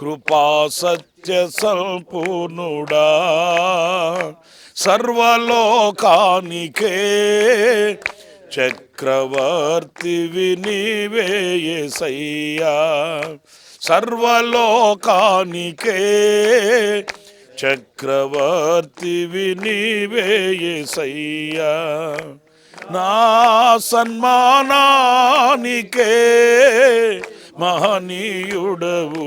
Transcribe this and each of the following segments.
కృపా సత్య సంపూర్ణుడా. సర్వలోకానికే చక్రవర్తి వినివేయసయ్యా సర్వలోకానికే చక్రవర్తి వినివేయసయ్యా నా సన్మానానికే మహనీయుడవు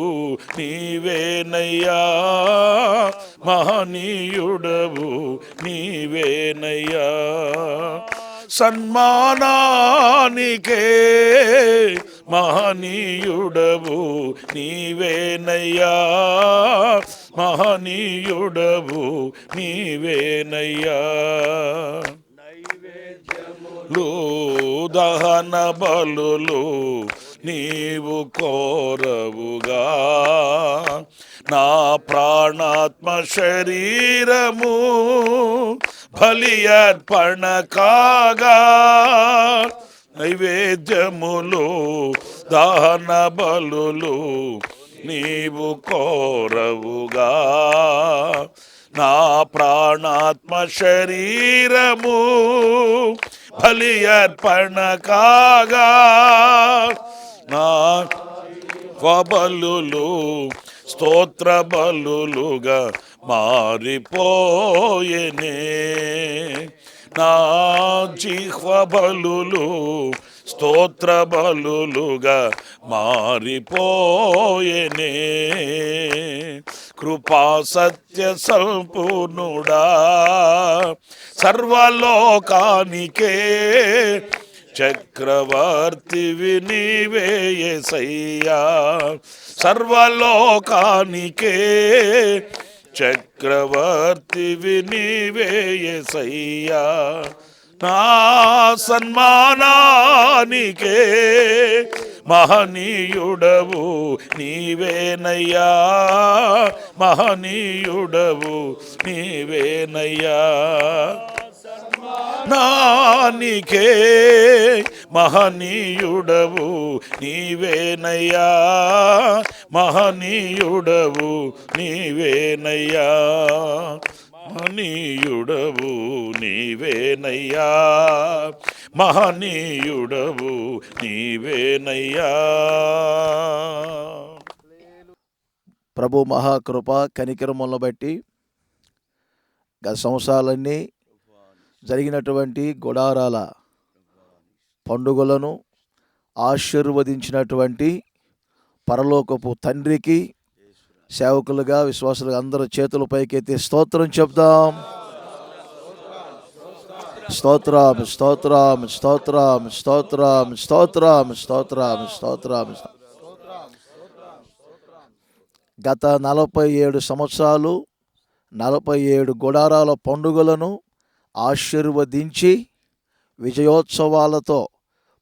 నీవేనయ్యా. మహనీయుడవు నీవేనయ్యా. సన్మానానికే మహనీయుడవు నీవేనయ్యా. మహనీయుడవు నీవేనయ్యా. లు దహన బలులు నీవు కోరవుగా. నా ప్రాణాత్మ శరీరము బలియర్పణ కాగా నైవేద్యములు దహన బలులు నీవు కోరవుగా. నా ప్రాణాత్మ శరీరము బలియర్పణ కాగా నా బలులు స్తోత్ర బలులుగా మారిపోయేనే. నా జిహ్వ బలులు స్తోత్ర బలులుగా మారిపోయేనే. కృపా సత్య సంపూర్ణుడా సర్వలోకానికే చక్రవర్తి వినివేయసయ్యా సర్వలోకానికే. చక్రవర్తి వినివేయసయ్యా నా సన్మానానికే. మహనీయుడవు నీవేనయ్యా మహనీయుడవు నీవేనయ్యా. నానికే మహనీయుడవు నీవేనయ్యా. మహనీయుడవు నీవేనయ్యా. మహనీయుడవు నీవేనయ్యా. మహనీయుడవు నీవేనయ్యా. ప్రభు మహాకృప కనికరములను బట్టి గత సంవత్సరాలన్నీ జరిగినటువంటి గుడారాల పండుగలను ఆశీర్వదించినటువంటి పరలోకపు తండ్రికి సేవకులుగా విశ్వాసులుగా అందరూ చేతుల పైకెత్తి స్తోత్రం చెప్దాం. స్తోత్రం స్తోత్రం స్తోత్రం స్తోత్రం స్తోత్రం స్తోత్రం స్తోత్రం. గత నలభై ఏడు సంవత్సరాలు నలభై ఏడు గుడారాల పండుగలను ఆశీర్వదించి విజయోత్సవాలతో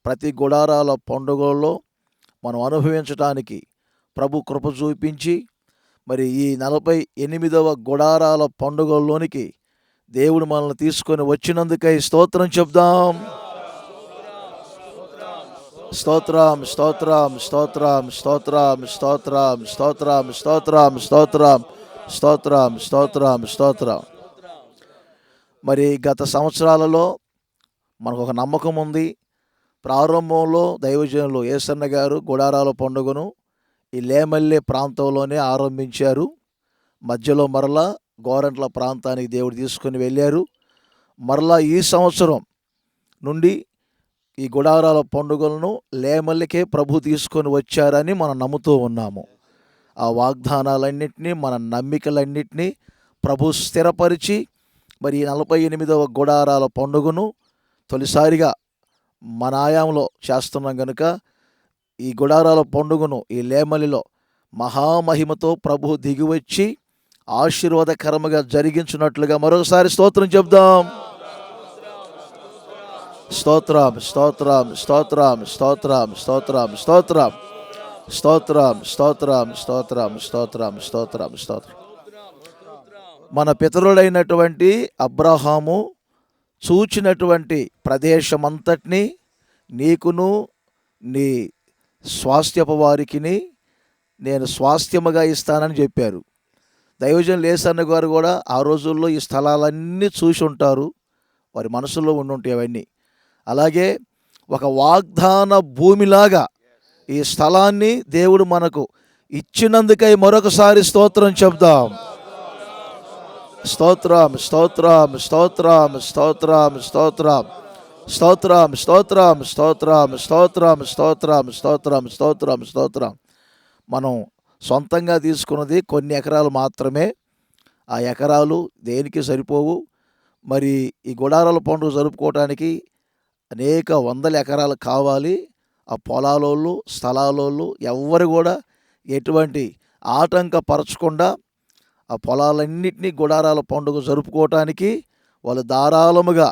ప్రతి గుడారాల పండుగల్లో మనం అనుభవించడానికి ప్రభు కృప చూపించి మరి ఈ నలభై ఎనిమిదవ గుడారాల పండుగల్లోనికి దేవుడు మనల్ని తీసుకొని వచ్చినందుకై స్తోత్రం చెప్దాం స్తోత్రం స్తోత్రం స్తోత్రం స్తోత్రం స్తోత్రం స్తోత్రం స్తోత్రం స్తోత్రం స్తోత్రం స్తోత్రం స్తోత్రం మరి గత సంవత్సరాలలో మనకు ఒక నమ్మకం ఉంది. ప్రారంభంలో దైవజనులు ఏసన్న గారు గుడారాల పండుగను ఈ లేమల్లె ప్రాంతంలోనే ఆరంభించారు. మధ్యలో మరలా గోరంట్ల ప్రాంతానికి దేవుడు తీసుకొని వెళ్ళారు. మరలా ఈ సంవత్సరం నుండి ఈ గుడారాల పండుగలను లేమల్లికే ప్రభు తీసుకొని వచ్చారని మనం నమ్ముతూ ఉన్నాము. ఆ వాగ్దానాలన్నింటినీ మన నమ్మికలన్నింటినీ ప్రభు స్థిరపరిచి మరి ఈ నలభై ఎనిమిదవ గుడారాల పండుగను తొలిసారిగా మన ఆయాంలో చేస్తున్నాం కనుక ఈ గుడారాల పండుగను ఈ లేమలిలో మహామహిమతో ప్రభు దిగివచ్చి ఆశీర్వాదకరముగా జరిగించినట్లుగా మరొకసారి స్తోత్రం చెప్దాం స్తోత్రం స్తోత్రం స్తోత్రం స్తోత్రం స్తోత్రం స్తోత్రం స్తోత్రం స్తోత్రం స్తోత్రం స్తోత్రం స్తోత్రం స్తోత్రం మన పితరుడైనటువంటి అబ్రహాము చూచినటువంటి ప్రదేశమంతటిని నీకును నీ స్వాస్థ్యపు వారికిని నేను స్వాస్థ్యముగా ఇస్తానని చెప్పారు. దైవజన్ లేసన్న గారు కూడా ఆ రోజుల్లో ఈ స్థలాలన్నీ చూసి ఉంటారు. వారి మనసులో ఉండి అవన్నీ. అలాగే ఒక వాగ్దాన భూమిలాగా ఈ స్థలాన్ని దేవుడు మనకు ఇచ్చినందుకై మరొకసారి స్తోత్రం చెప్దాం. స్తోత్రం స్తోత్రం స్తోత్రం స్తోత్రం స్తోత్రం. స్తోత్రం స్తోత్రం స్తోత్రం స్తోత్రం స్తోత్రం స్తోత్రం స్తోత్రం స్తోత్రం. మనం సొంతంగా తీసుకున్నది కొన్ని ఎకరాలు మాత్రమే. ఆ ఎకరాలు దేనికి సరిపోవు? మరి ఈ గుడారాల పండుగ జరుపుకోవడానికి అనేక వందల ఎకరాలు కావాలి. ఆ పొలాలోళ్ళు స్థలాలోళ్ళు ఎవ్వరు కూడా ఎటువంటి ఆటంకపరచకుండా ఆ పొలాలన్నింటినీ గుడారాల పండుగ జరుపుకోవటానికి వాళ్ళు ధారాళముగా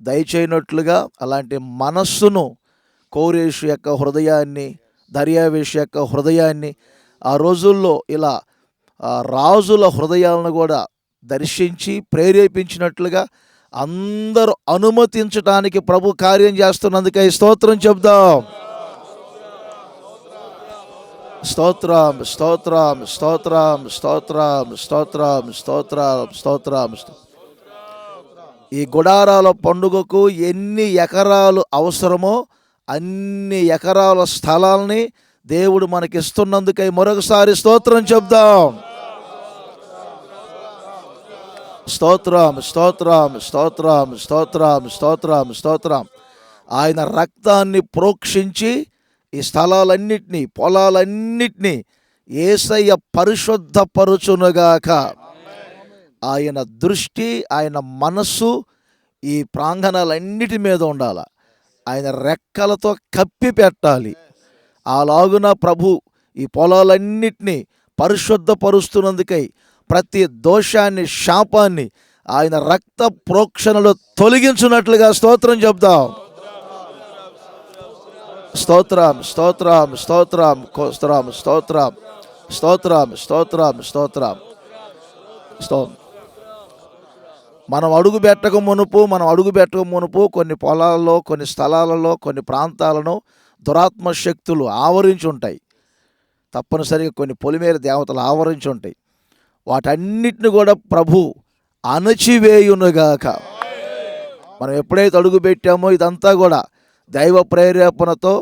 దయచేయనట్లుగా అలాంటి మనస్సును కోరేషు యొక్క హృదయాన్ని దర్యావేషు యొక్క హృదయాన్ని ఆ రోజుల్లో ఇలా రాజుల హృదయాలను కూడా దర్శించి ప్రేరేపించినట్లుగా అందరూ అనుమతించడానికి ప్రభు కార్యం చేస్తున్నందుకై స్తోత్రం చెప్దాం స్తోత్రం స్తోత్రం స్తోత్రం స్తోత్రం స్తోత్రం స్తోత్రం స్తోత్రం. ఈ గుడారాల పండుగకు ఎన్ని ఎకరాలు అవసరమో అన్ని ఎకరాల స్థలాల్ని దేవుడు మనకిస్తున్నందుకై మరొకసారి స్తోత్రం చెప్దాం. స్తోత్రం స్తోత్రం స్తోత్రం స్తోత్రం స్తోత్రం స్తోత్రం. ఆయన రక్తాన్ని ప్రోక్షించి ఈ స్థలాలన్నిటినీ పొలాలన్నిటినీ ఏసయ్య పరిశుద్ధపరుచునుగాక. ఆయన దృష్టి ఆయన మనస్సు ఈ ప్రాంగణాలన్నిటి మీద ఉండాల. ఆయన రెక్కలతో కప్పి పెట్టాలి. అలాగున ప్రభు ఈ పొలాలన్నిటినీ పరిశుద్ధపరుస్తున్నందుకై ప్రతి దోషాన్ని శాపాన్ని ఆయన రక్త ప్రోక్షణలో తొలగించున్నట్లుగా స్తోత్రం చెప్దాం. స్తోత్రం స్తోత్రం స్తోత్రం స్తోత్రం స్తోత్రం స్తోత్రం స్తోత్రం స్తోత్రం. స్తో మనం అడుగు పెట్టక మునుపు మనం అడుగు పెట్టక మునుపు కొన్ని పొలాలలో కొన్ని స్థలాలలో కొన్ని ప్రాంతాలను దురాత్మ శక్తులు ఆవరించి ఉంటాయి. తప్పనిసరిగా కొన్ని పొలిమేర దేవతలు ఆవరించి ఉంటాయి. వాటన్నిటిని కూడా ప్రభు అణచివేయునుగాక. మనం ఎప్పుడైతే అడుగు పెట్టామో ఇదంతా కూడా దైవ ప్రేరేపణతో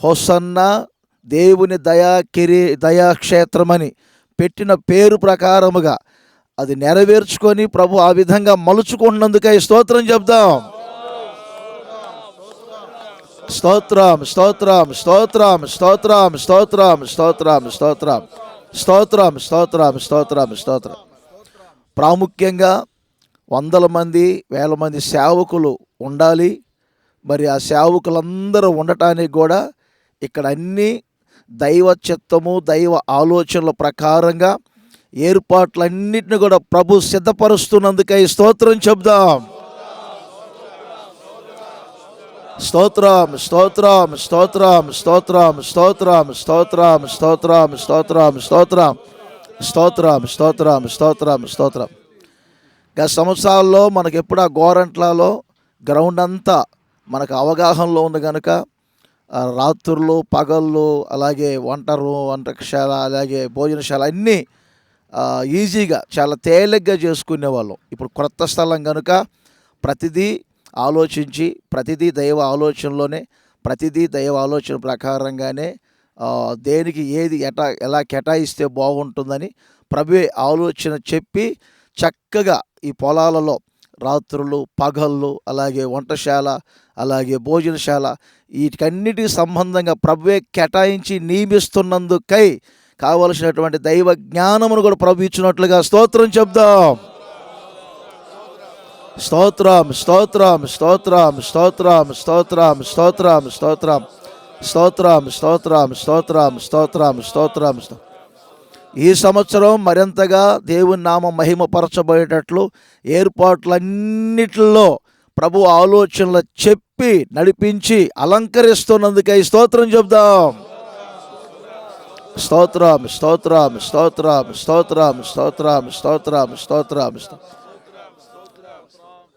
హొసన్న దేవుని దయా కిరి దయాక్షేత్రమని పెట్టిన పేరు ప్రకారముగా అది నెరవేర్చుకొని ప్రభు ఆ విధంగా మలుచుకున్నందుకై స్తోత్రం చెప్దాం స్తోత్రం స్తోత్రం స్తోత్రం స్తోత్రం స్తోత్రం స్తోత్రం స్తోత్రం స్తోత్రం స్తోత్రం స్తోత్రం స్తోత్రం ప్రాముఖ్యంగా వందల మంది వేల మంది సేవకులు ఉండాలి మరి ఆ సేవకులందరూ ఉండటానికి కూడా ఇక్కడ అన్నీ దైవ చిత్తము దైవ ఆలోచనల ప్రకారంగా ఏర్పాట్లన్నిటిని కూడా ప్రభు సిద్ధపరుస్తున్నందుకై స్తోత్రం చెప్దాం స్తోత్రం స్తోత్రం స్తోత్రం స్తోత్రం స్తోత్రం స్తోత్రం స్తోత్రం స్తోత్రం స్తోత్రం స్తోత్రం స్తోత్రం స్తోత్రం స్తోత్రం గత సంవత్సరాల్లో మనకి ఎప్పుడు ఆ గోరంట్లలో గ్రౌండ్ అంతా మనకు అవగాహనలో ఉంది కనుక రాత్రులు పగళ్ళు అలాగే వంట రూమ్ వంటశాల అలాగే భోజనశాల అన్నీ ఈజీగా చాలా తేలిగ్గా చేసుకునేవాళ్ళం. ఇప్పుడు క్రొత్త స్థలం కనుక ప్రతిదీ ఆలోచించి ప్రతిదీ దైవ ఆలోచనలోనే ప్రతిదీ దైవ ఆలోచన ప్రకారంగానే దేనికి ఏది ఎటా ఎలా కేటాయిస్తే బాగుంటుందని ప్రభు ఆలోచన చెప్పి చక్కగా ఈ పొలాలలో రాత్రులు పగళ్ళు అలాగే వంటశాల అలాగే భోజనశాల వీటికన్నిటికి సంబంధంగా ప్రభువే కేటాయించి నియమిస్తున్నందుకై కావలసినటువంటి దైవ జ్ఞానమును కూడా ప్రభు ఇచ్చినట్లుగా స్తోత్రం చెప్దాం స్తోత్రం స్తోత్రం స్తోత్రం స్తోత్రం స్తోత్రం స్తోత్రం స్తోత్రం స్తోత్రం స్తోత్రం స్తోత్రం స్తోత్రం స్తోత్రం స్తోత్రం ఈ సంవత్సరం మరింతగా దేవుని నామ మహిమపరచబడేటట్లు ఏర్పాట్లన్నిటిలో ప్రభు ఆలోచనలు చెప్పి నడిపించి అలంకరిస్తున్నందుకై స్తోత్రం చెబుదాం. స్తోత్రం స్తోత్రం స్తోత్రం స్తోత్రం స్తోత్రం స్తోత్రం స్తోత్రం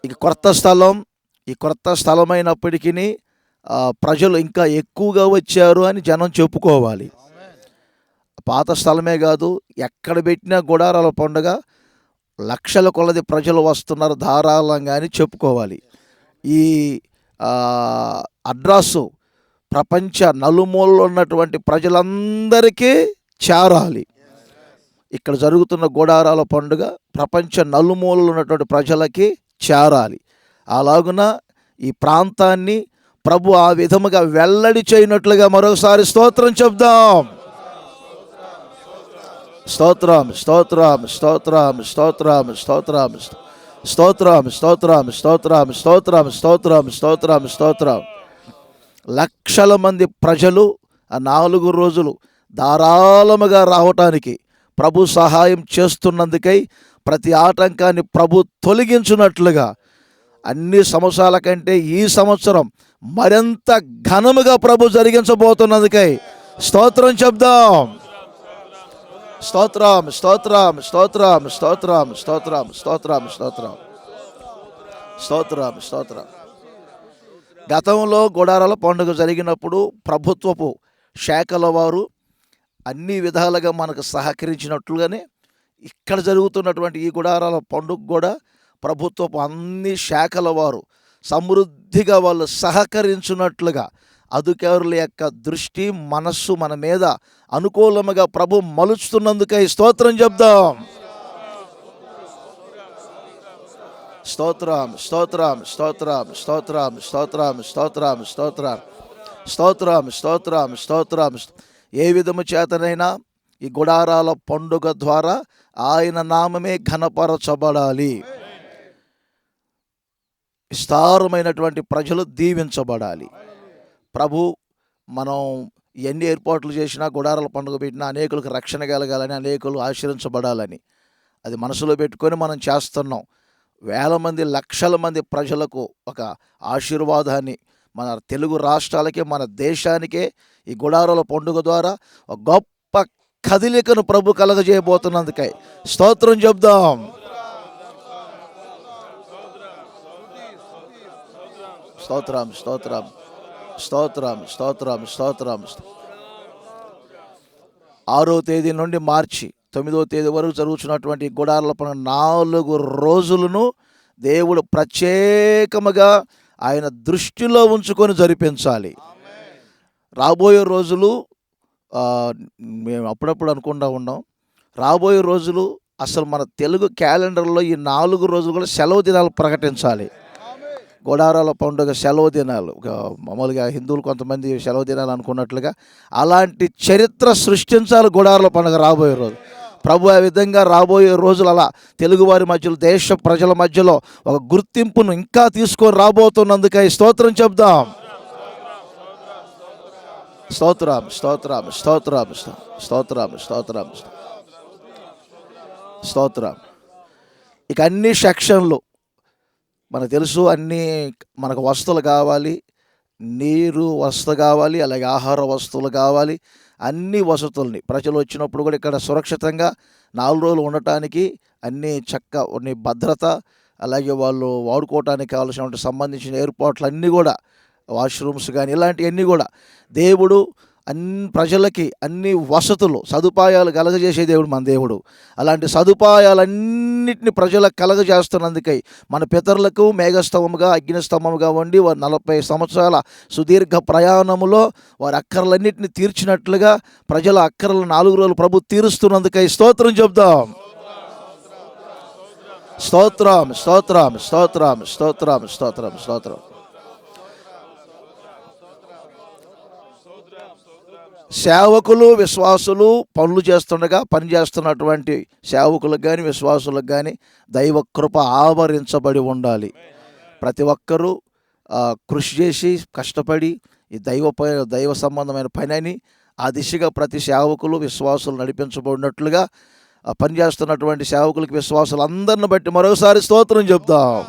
ఇక కొత్త స్థలం ఈ కొత్త స్థలమైనప్పటికీ ప్రజలు ఇంకా ఎక్కువగా వచ్చారు అని జనం చెప్పుకోవాలి. పాత స్థలమే కాదు ఎక్కడ పెట్టినా గుడారాల పండుగ లక్షల కొలది ప్రజలు వస్తున్నారు ధారాళంగా అని చెప్పుకోవాలి. ఈ అడ్రస్సు ప్రపంచ నలుమూలలో ఉన్నటువంటి ప్రజలందరికీ చేరాలి. ఇక్కడ జరుగుతున్న గుడారాల పండుగ ప్రపంచ నలుమూలలో ఉన్నటువంటి ప్రజలకి చేరాలి. అలాగున ఈ ప్రాంతాన్ని ప్రభు ఆ విధముగా వెల్లడి చేయనట్లుగా మరోసారి స్తోత్రం చెప్దాం. స్తోత్రం స్తోత్రం స్తోత్రం స్తోత్రం స్తోత్రం స్తోత్రం స్తోత్రం స్తోత్రం స్తోత్రం స్తోత్రం స్తోత్రం స్తోత్రం లక్షల మంది ప్రజలు ఆ నాలుగు రోజులు ధారాళముగా రావటానికి ప్రభు సహాయం చేస్తున్నందుకై ప్రతి ఆటంకాన్ని ప్రభు తొలగించున్నట్లుగా అన్ని సంవత్సరాల కంటే ఈ సంవత్సరం మరింత ఘనముగా ప్రభు జరిగించబోతున్నందుకై స్తోత్రం చెప్దాం స్తోత్రం స్తోత్రం స్తోత్రం స్తోత్రం స్తోత్రం స్తోత్రం స్తోత్రం స్తోత్రం స్తోత్రం గతంలో గుడారాల పండుగ జరిగినప్పుడు ప్రభుత్వపు శాఖల వారు అన్ని విధాలుగా మనకు సహకరించినట్లుగానే ఇక్కడ జరుగుతున్నటువంటి ఈ గుడారాల పండుగ కూడా ప్రభుత్వపు అన్ని శాఖల వారు సమృద్ధిగా వాళ్ళు సహకరించినట్లుగా అధికారుల యొక్క దృష్టి మనస్సు మన మీద అనుకూలముగా ప్రభు మలుచుతున్నందుకై స్తోత్రం చెప్దాం. స్తోత్రం స్తోత్రం స్తోత్రం స్తోత్రం స్తోత్రం స్తోత్రం స్తోత్రం స్తోత్రం స్తోత్రం స్తోత్రం. ఏ విధము చేతనైనా ఈ గుడారాల పండుగ ద్వారా ఆయన నామమే ఘనపరచబడాలి. విస్తారమైనటువంటి ప్రజలు దీవించబడాలి. ప్రభు మనం ఎన్ని ఏర్పాట్లు చేసినా గుడారాల పండుగ పెట్టినా అనేకులకు రక్షణ కలగాలని అనేకులు ఆశ్రయించబడాలని అది మనసులో పెట్టుకొని మనం చేస్తున్నాం. వేల మంది లక్షల మంది ప్రజలకు ఒక ఆశీర్వాదాన్ని మన తెలుగు రాష్ట్రాలకే మన దేశానికే ఈ గుడారాల పండుగ ద్వారా ఒక గొప్ప కదిలికను ప్రభు కలగజేయబోతున్నందుకై స్తోత్రం చెప్దాం స్తోత్రం స్తోత్రం. స్తోత్రం స్తోత్రం స్తోత్రం. ఆరో తేదీ నుండి మార్చి తొమ్మిదో తేదీ వరకు జరుగుతున్నటువంటి గుడారుల గుడారాల నాలుగు రోజులను దేవుడు ప్రత్యేకముగా ఆయన దృష్టిలో ఉంచుకొని జరిపించాలి. రాబోయే రోజులు మేము అప్పుడప్పుడు అనుకుంటా ఉన్నాం. రాబోయే రోజులు అసలు మన తెలుగు క్యాలెండర్లో ఈ నాలుగు రోజులు కూడా సెలవు దినాలు ప్రకటించాలి. గోడారాల పండుగ సెలవు దినాలు. మామూలుగా హిందువులు కొంతమంది సెలవు దినాలు అనుకున్నట్లుగా అలాంటి చరిత్ర సృష్టించాలి గోడారాల పండుగ రాబోయే రోజు. ప్రభు ఆ విధంగా రాబోయే రోజులు అలా తెలుగువారి మధ్యలో దేశ ప్రజల మధ్యలో ఒక గుర్తింపును ఇంకా తీసుకొని రాబోతున్నందుకై స్తోత్రం చెప్దాం. స్తోత్రం స్తోత్రం స్తోత్రం స్తోత్రం స్తోత్రం స్తోత్రం. ఇక అన్ని సెక్షన్లు మనకు తెలుసు అన్నీ మనకు వస్తువులు కావాలి నీరు వసతి కావాలి అలాగే ఆహార వస్తువులు కావాలి అన్ని వసతుల్ని. ప్రజలు వచ్చినప్పుడు కూడా ఇక్కడ సురక్షితంగా నాలుగు రోజులు ఉండటానికి అన్ని చక్క భద్రత అలాగే వాళ్ళు వాడుకోవటానికి కావాల్సినటువంటి సంబంధించిన ఏర్పాట్లు అన్నీ కూడా వాష్రూమ్స్ కానీ ఇలాంటివన్నీ కూడా దేవుడు అన్ని ప్రజలకి అన్ని వసతులు సదుపాయాలు కలగజేసే దేవుడు మన దేవుడు. అలాంటి సదుపాయాలన్నింటినీ ప్రజలకు కలగజేస్తున్నందుకై మన పితరులకు మేఘస్తంభముగా అగ్నిస్తంభముగా ఉండి వారు నలభై సంవత్సరాల సుదీర్ఘ ప్రయాణములో వారి అక్కర్లన్నింటినీ తీర్చినట్లుగా ప్రజల అక్కర్లు నాలుగు రోజులు ప్రభు తీరుస్తున్నందుకై స్తోత్రం చెప్దాం స్తోత్రం స్తోత్రం స్తోత్రం స్తోత్రం స్తోత్రం స్తోత్రం. సేవకులు విశ్వాసులు పనులు చేస్తుండగా పని చేస్తున్నటువంటి సేవకులకు కానీ విశ్వాసులకు కానీ దైవ కృప ఆవరించబడి ఉండాలి. ప్రతి ఒక్కరూ కృషి చేసి కష్టపడి ఈ దైవ దైవ సంబంధమైన పనిని ఆ దిశగా ప్రతి సేవకులు విశ్వాసులు నడిపించబడినట్లుగా పనిచేస్తున్నటువంటి సేవకులకు విశ్వాసులు అందరిని బట్టి మరోసారి స్తోత్రం చెప్దాం.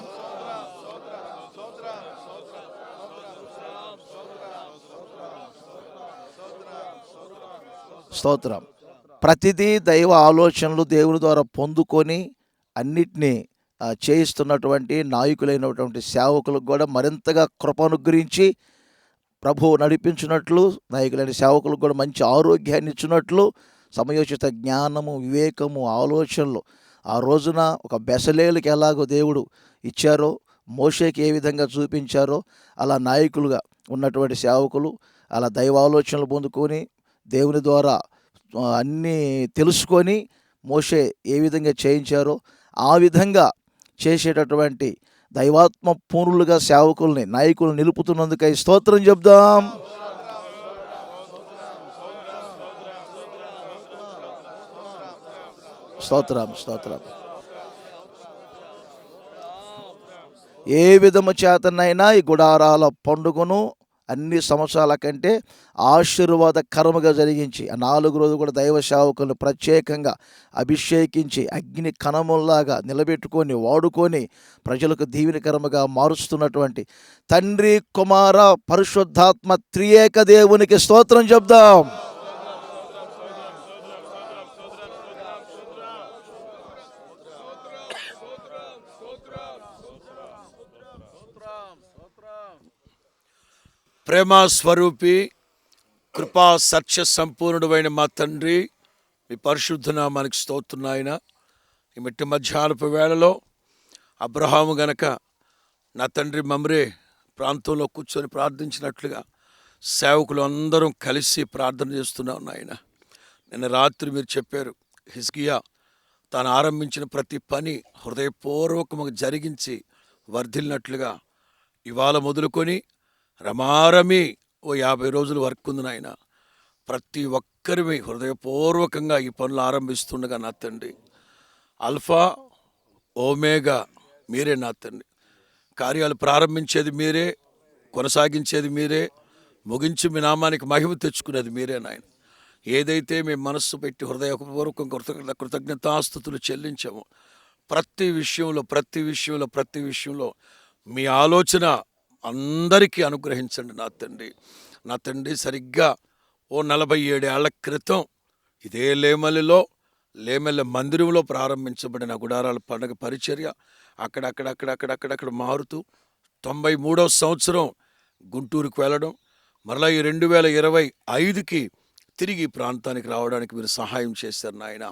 స్తోత్రం. ప్రతిదీ దైవ ఆలోచనలు దేవుని ద్వారా పొందుకొని అన్నిటినీ చేయిస్తున్నటువంటి నాయకులైనటువంటి సేవకులకు కూడా మరింతగా కృపనుగ్రహించి ప్రభువు నడిపించినట్లు నాయకులైన సేవకులకు కూడా మంచి ఆరోగ్యాన్ని ఇచ్చినట్లు సమయోచిత జ్ఞానము వివేకము ఆలోచనలు ఆ రోజున ఒక బెసలేలకి ఎలాగో దేవుడు ఇచ్చారో మోషేకి ఏ విధంగా చూపించారో అలా నాయకులుగా ఉన్నటువంటి సేవకులు అలా దైవాలోచనలు పొందుకొని దేవుని ద్వారా అన్నీ తెలుసుకొని మోషే ఏ విధంగా చేయించారో ఆ విధంగా చేసేటటువంటి దైవాత్మ పూర్ణులుగా సేవకుల్ని నాయకులు నిలుపుతున్నందుకై స్తోత్రం చెప్దాం. స్తోత్రం స్తోత్రం. ఏ విధము చేతనైనా ఈ గుడారాల పండుగను అన్ని సంవత్సరాల కంటే ఆశీర్వాదకరముగా జరిగించి ఆ నాలుగు రోజులు కూడా దైవ సేవకులను ప్రత్యేకంగా అభిషేకించి అగ్ని కణముల్లాగా నిలబెట్టుకొని వాడుకొని ప్రజలకు దీవెనకరముగా మారుస్తున్నటువంటి తండ్రి కుమార పరిశుద్ధాత్మ త్రియేక దేవునికి స్తోత్రం చెప్దాం. ప్రేమ స్వరూపి కృపా సత్య సంపూర్ణుడైన మా తండ్రి మీ పరిశుద్ధనామానికి నామానికి ఈ మిట్టి మధ్యాహ్నపు వేళలో అబ్రహాము గనక నా తండ్రి మమ్రే ప్రాంతంలో కూర్చొని ప్రార్థించినట్లుగా సేవకులు అందరం కలిసి ప్రార్థన చేస్తున్నాం నాయన. నిన్న రాత్రి మీరు చెప్పారు హిస్కియా తాను ఆరంభించిన ప్రతి పని హృదయపూర్వకముగా జరిగించి వర్ధిల్లినట్లుగా ఇవాళ మొదలుకొని రమారమి ఓ యాభై రోజులు వర్క్ ఉంది నాయన. ప్రతి ఒక్కరిమి హృదయపూర్వకంగా ఈ పనులు ఆరంభిస్తుండగా నా తండ్రి. అల్ఫా ఓమేగా మీరే నా తండ్రి. కార్యాలు ప్రారంభించేది మీరే కొనసాగించేది మీరే ముగించి మీ నామానికి మహిమ తెచ్చుకునేది మీరే నాయన. ఏదైతే మీ మనస్సు పెట్టి హృదయపూర్వకం కృతజ్ఞ కృతజ్ఞతాస్థుతులు చెల్లించామో ప్రతి విషయంలో ప్రతి విషయంలో ప్రతి విషయంలో మీ ఆలోచన అందరికీ అనుగ్రహించండి నా తండ్రి. నా తండ్రి సరిగ్గా ఓ నలభై ఏడేళ్ళ క్రితం ఇదే లేమలిలో లేమెల్ల మందిరంలో ప్రారంభించబడిన గుడారాల పండుగ పరిచర్య అక్కడక్కడక్కడక్కడక్కడక్కడ మారుతూ తొంభై మూడవ సంవత్సరం గుంటూరుకు వెళ్ళడం మరలా ఈ రెండు వేల ఇరవై ఐదుకి తిరిగి ప్రాంతానికి రావడానికి మీరు సహాయం చేశారు నాయన.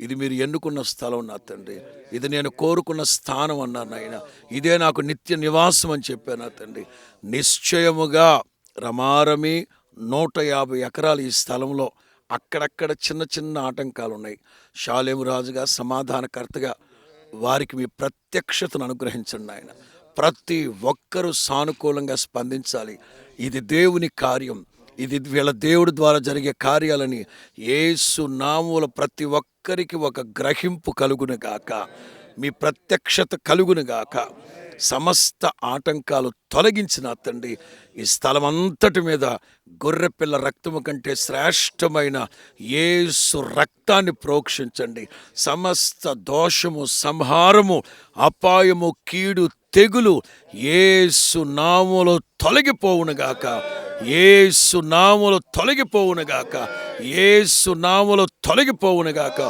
ఇది మీరు ఎన్నుకున్న స్థలం నా తండ్రి. ఇది నేను కోరుకున్న స్థానం అన్నారు నాయన. ఇదే నాకు నిత్య నివాసం అని చెప్పాను నా తండ్రి. నిశ్చయముగా రమారమి నూట యాభై ఎకరాలు ఈ స్థలంలో అక్కడక్కడ చిన్న చిన్న ఆటంకాలు ఉన్నాయి. షాలేము రాజుగా సమాధానకర్తగా వారికి మీ ప్రత్యక్షతను అనుగ్రహించండి ఆయన ప్రతి ఒక్కరూ సానుకూలంగా స్పందించాలి. ఇది దేవుని కార్యం. ఇది వీళ్ళ దేవుడి ద్వారా జరిగే కార్యాలని ఏసు నాముల ప్రతి ఒక్కరికి ఒక గ్రహింపు కలుగును గాక. మీ ప్రత్యక్షత కలుగును గాక. సమస్త ఆటంకాలు తొలగించిన తండ్రి ఈ స్థలం అంతటి మీద గొర్రెపిల్ల రక్తము కంటే శ్రేష్టమైన ఏసు రక్తాన్ని ప్రోక్షించండి. సమస్త దోషము సంహారము అపాయము కీడు తెగులు ఏసు నాములో తొలగిపోవునుగాక ఏసు నాములు తొలగిపోవునుగాక ఏసు నాములు తొలగిపోవునుగాక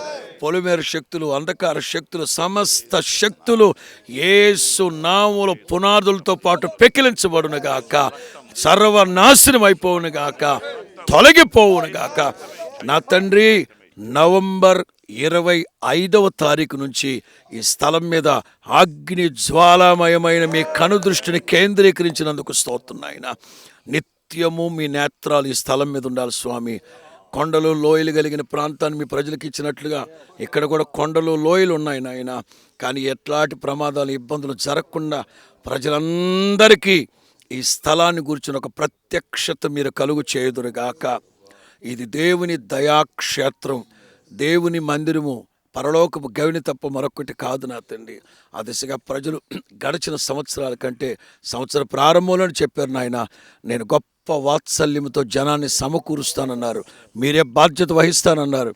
పొలిమేర శక్తులు అంధకార శక్తులు సమస్త శక్తులు ఏసు నాములు పునాదులతో పాటు పెకిలించబడునుగాక సర్వనాశనం అయిపోవునుగాక తొలగిపోవునుగాక నా తండ్రి నవంబర్ ఇరవై ఐదవ తారీఖు నుంచి ఈ స్థలం మీద అగ్ని జ్వాలామయమైన మీ కనుదృష్టిని కేంద్రీకరించినందుకు స్తోత్రున్నాయన నిత్యము మీ నేత్రాలు ఈ స్థలం మీద ఉండాలి స్వామి. కొండలు లోయలు కలిగిన ప్రాంతాన్ని మీ ప్రజలకు ఇచ్చినట్లుగా ఇక్కడ కూడా కొండలు లోయలు ఉన్నాయి నాయన. కానీ ఎట్లాంటి ప్రమాదాలు ఇబ్బందులు జరగకుండా ప్రజలందరికీ ఈ స్థలాన్ని గురించిన ఒక ప్రత్యక్షత మీరు కలుగు చేయుదురుగాక ఇది దేవుని దయాక్షేత్రం దేవుని మందిరము పరలోకపు గవిని తప్ప మరొకటి కాదు నా తండ్రి. ఆ దిశగా ప్రజలు గడిచిన సంవత్సరాల కంటే సంవత్సర ప్రారంభంలో చెప్పారు నాయన. నేను గొప్ప వాత్సల్యంతో జనాన్ని సమకూరుస్తానన్నారు. మీరే బాధ్యత వహిస్తానన్నారు.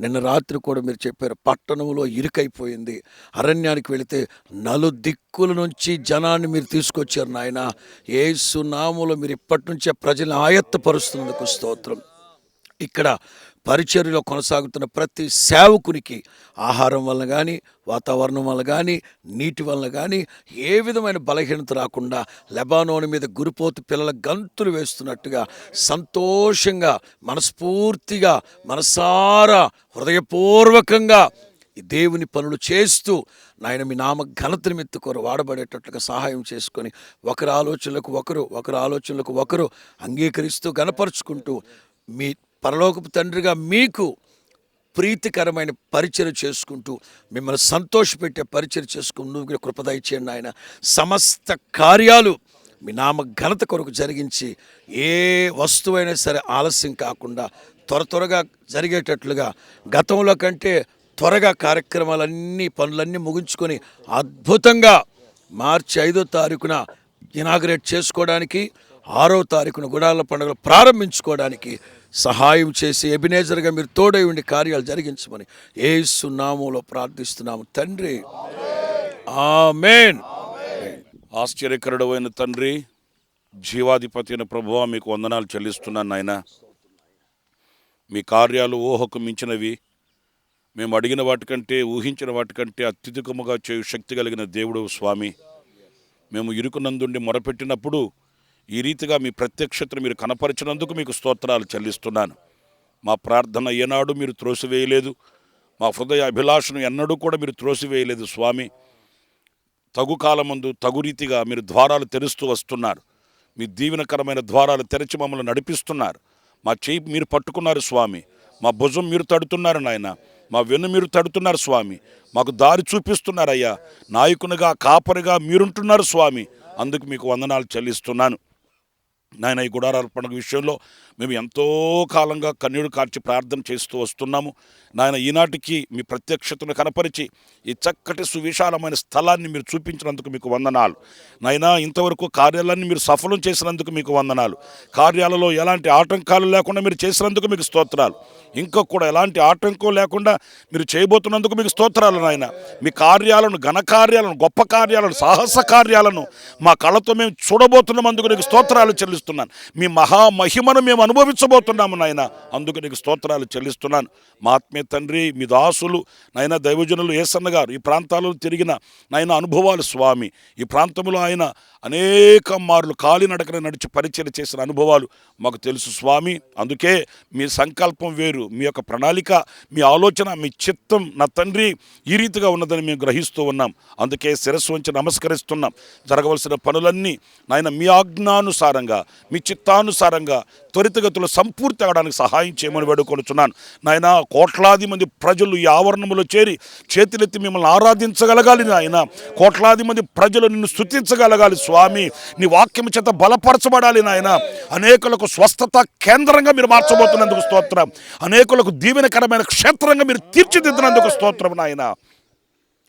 నిన్న రాత్రి కూడా మీరు చెప్పారు పట్టణంలో ఇరుకైపోయింది. అరణ్యానికి వెళితే నలు దిక్కుల నుంచి జనాన్ని మీరు తీసుకొచ్చారు నాయన. ఏసు సునాములో మీరు ఇప్పటి నుంచే ప్రజలను ఆయత్తపరుస్తున్నందుకు స్తోత్రం. ఇక్కడ పరిచర్యలో కొనసాగుతున్న ప్రతి సేవకునికి ఆహారం వల్ల కానీ వాతావరణం వల్ల కానీ నీటి వల్ల కానీ ఏ విధమైన బలహీనత రాకుండా లెబానోని మీద గురిపోతు పిల్లల గంతులు వేస్తున్నట్టుగా సంతోషంగా మనస్ఫూర్తిగా మనసారా హృదయపూర్వకంగా ఈ దేవుని పనులు చేస్తూ నాయన మీ నామ ఘనత నిమిత్తుకోరు వాడబడేటట్లుగా సహాయం చేసుకొని ఒకరి ఆలోచనలకు ఒకరు ఒకరి ఆలోచనలకు ఒకరు అంగీకరిస్తూ గనపరుచుకుంటూ మీ పరలోకపు తండ్రిగా మీకు ప్రీతికరమైన పరిచయం చేసుకుంటూ మిమ్మల్ని సంతోషపెట్టే పరిచయం చేసుకుంటూ నువ్వు కృపద ఇచ్చేయండి ఆయన సమస్త కార్యాలు మీ నామ ఘనత కొరకు జరిగించి ఏ వస్తువైనా సరే ఆలస్యం కాకుండా త్వర త్వరగా జరిగేటట్లుగా గతంలో కంటే త్వరగా కార్యక్రమాలన్నీ పనులన్నీ ముగించుకొని అద్భుతంగా మార్చి ఐదో తారీఖున ఇనాగ్రేట్ చేసుకోవడానికి ఆరో తారీఖున గుడాల పండుగలు ప్రారంభించుకోవడానికి సహాయం చేసి ఎబినేజర్గా మీరు తోడై ఉండి కార్యాలు జరిగించమని ఏసు నామంలో ప్రార్థిస్తున్నాము. తండ్రి. ఆమెన్. ఆశ్చర్యకరుడు అయిన తండ్రి జీవాధిపతి అయిన ప్రభువ మీకు వందనాలు చెల్లిస్తున్నాను నాయన. మీ కార్యాలు ఊహకు మించినవి మేము అడిగిన వాటికంటే ఊహించిన వాటికంటే అత్యధికముగా చేయు శక్తి కలిగిన దేవుడు స్వామి. మేము ఇరుకునందుండి మొరపెట్టినప్పుడు ఈ రీతిగా మీ ప్రత్యక్షతను మీరు కనపరిచినందుకు మీకు స్తోత్రాలు చెల్లిస్తున్నాను. మా ప్రార్థన ఏనాడు మీరు త్రోసివేయలేదు. మా హృదయ అభిలాషను ఎన్నడూ కూడా మీరు త్రోసివేయలేదు స్వామి. తగు కాలమందు తగు రీతిగా మీరు ద్వారాలు తెరుస్తూ వస్తున్నారు. మీ దీవెనకరమైన ద్వారాలు తెరచి మమ్మల్ని నడిపిస్తున్నారు. మా చేయి మీరు పట్టుకున్నారు స్వామి. మా భుజం మీరు తడుతున్నారు నాయన. మా వెన్ను మీరు తడుతున్నారు స్వామి. మాకు దారి చూపిస్తున్నారయ్యా. నాయకునిగా కాపరిగా మీరుంటున్నారు స్వామి. అందుకు మీకు వందనాలు చెల్లిస్తున్నాను. నాయన ఈ గుడారాల పండుగ విషయంలో మేము ఎంతో కాలంగా కన్నీడు కార్చి ప్రార్థన చేస్తూ వస్తున్నాము. నాయన ఈనాటికి మీ ప్రత్యక్షతను కనపరిచి ఈ చక్కటి సువిశాలమైన స్థలాన్ని మీరు చూపించినందుకు మీకు వందనాలు. నాయన ఇంతవరకు కార్యాలన్నీ మీరు సఫలం చేసినందుకు మీకు వందనాలు. కార్యాలలో ఎలాంటి ఆటంకాలు లేకుండా మీరు చేసినందుకు మీకు స్తోత్రాలు. ఇంకా కూడా ఎలాంటి ఆటంకం లేకుండా మీరు చేయబోతున్నందుకు మీకు స్తోత్రాలు నాయన. మీ కార్యాలను ఘన కార్యాలను గొప్ప కార్యాలను సాహస కార్యాలను మా కళ్ళతో మేము చూడబోతున్నందుకు నీకు స్తోత్రాలు చెల్లిస్తున్నాను. మీ మహామహిమను మేము అనుభవించబోతున్నాము నాయన. అందుకు నీకు స్తోత్రాలు చెల్లిస్తున్నాను. మా ఆత్మీయ తండ్రి మీ దాసులు నాయన దైవజనులు ఏసన్న గారు ఈ ప్రాంతాలలో తిరిగిన నాయన అనుభవాలు స్వామి. ఈ ప్రాంతంలో ఆయన అనేక మార్లు కాలినడకన నడిచి పరిచయం చేసిన అనుభవాలు మాకు తెలుసు స్వామి. అందుకే మీ సంకల్పం వేరు మీ యొక్క ప్రణాళిక మీ ఆలోచన మీ చిత్తం నా తండ్రి ఈ రీతిగా ఉన్నదని మేము గ్రహిస్తూ ఉన్నాం. అందుకే శిరస్సు వంచి నమస్కరిస్తున్నాం. జరగవలసిన పనులన్నీ నాయన మీ ఆజ్ఞానుసారంగా మీ చిత్తానుసారంగా త్వరితగతిలో సంపూర్తి అవడానికి సహాయం చేయమని వేడుకొనుచున్నాను. నాయన కోట్లాది మంది ప్రజలు ఈ ఆవరణములో చేరి చేతులెత్తి మిమ్మల్ని ఆరాధించగలగాలి నాయన. కోట్లాది మంది ప్రజలు నిన్ను స్థుతించగలగాలి స్వామి. నీ వాక్యం చేత బలపరచబడాలి నాయన. అనేకులకు స్వస్థత కేంద్రంగా మీరు మార్చబోతున్నందుకు స్తోత్రం. అనేకులకు దీవెనకరమైన క్షేత్రంగా మీరు తీర్చిదిద్దినందుకు స్తోత్రం నాయన.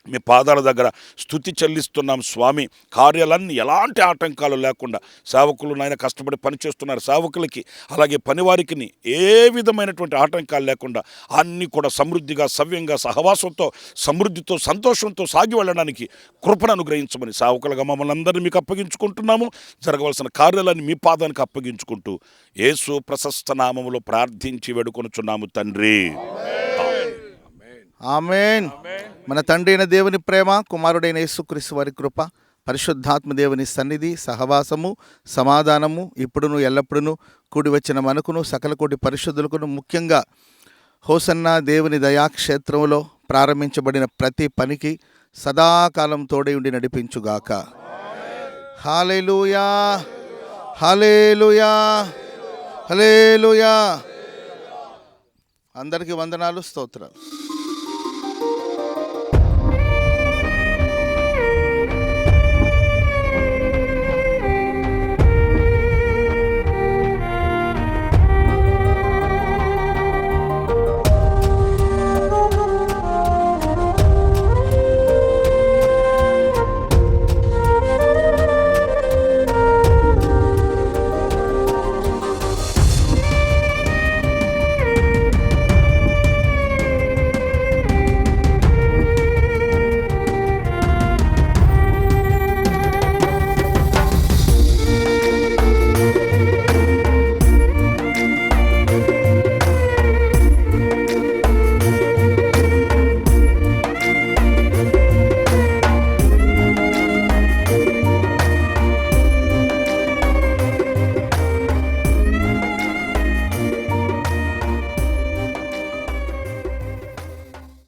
మీ పాదాల దగ్గర స్థుతి చెల్లిస్తున్నాం స్వామి. కార్యాలన్నీ ఎలాంటి ఆటంకాలు లేకుండా సేవకులు నాయన కష్టపడి పనిచేస్తున్నారు సేవకులకి అలాగే పనివారికి ఏ విధమైనటువంటి ఆటంకాలు లేకుండా అన్నీ కూడా సమృద్ధిగా సవ్యంగా సహవాసంతో సమృద్ధితో సంతోషంతో సాగి వెళ్ళడానికి కృపను అనుగ్రహించమని సేవకులుగా మమ్మల్ని అందరినీ మీకు అప్పగించుకుంటున్నాము. జరగవలసిన కార్యాలన్నీ మీ పాదానికి అప్పగించుకుంటూ యేసు ప్రశస్త నామములో ప్రార్థించి వేడుకొనుచున్నాము తండ్రి. ఆమెన్. మన తండ్రి అయిన దేవుని ప్రేమ కుమారుడైన యేసుక్రీస్తు వారి కృప పరిశుద్ధాత్మ దేవుని సన్నిధి సహవాసము సమాధానము ఇప్పుడును ఎల్లప్పుడును కూడి వచ్చిన మనకును సకల కోటి పరిశుద్ధులకును ముఖ్యంగా హోసన్న దేవుని దయాక్షేత్రంలో ప్రారంభించబడిన ప్రతి పనికి సదాకాలం తోడై ఉండి నడిపించుగాక. హాలేలుయా హాలేలుయా హలేలుయా అందరికీ వందనాలు స్తోత్రాలు.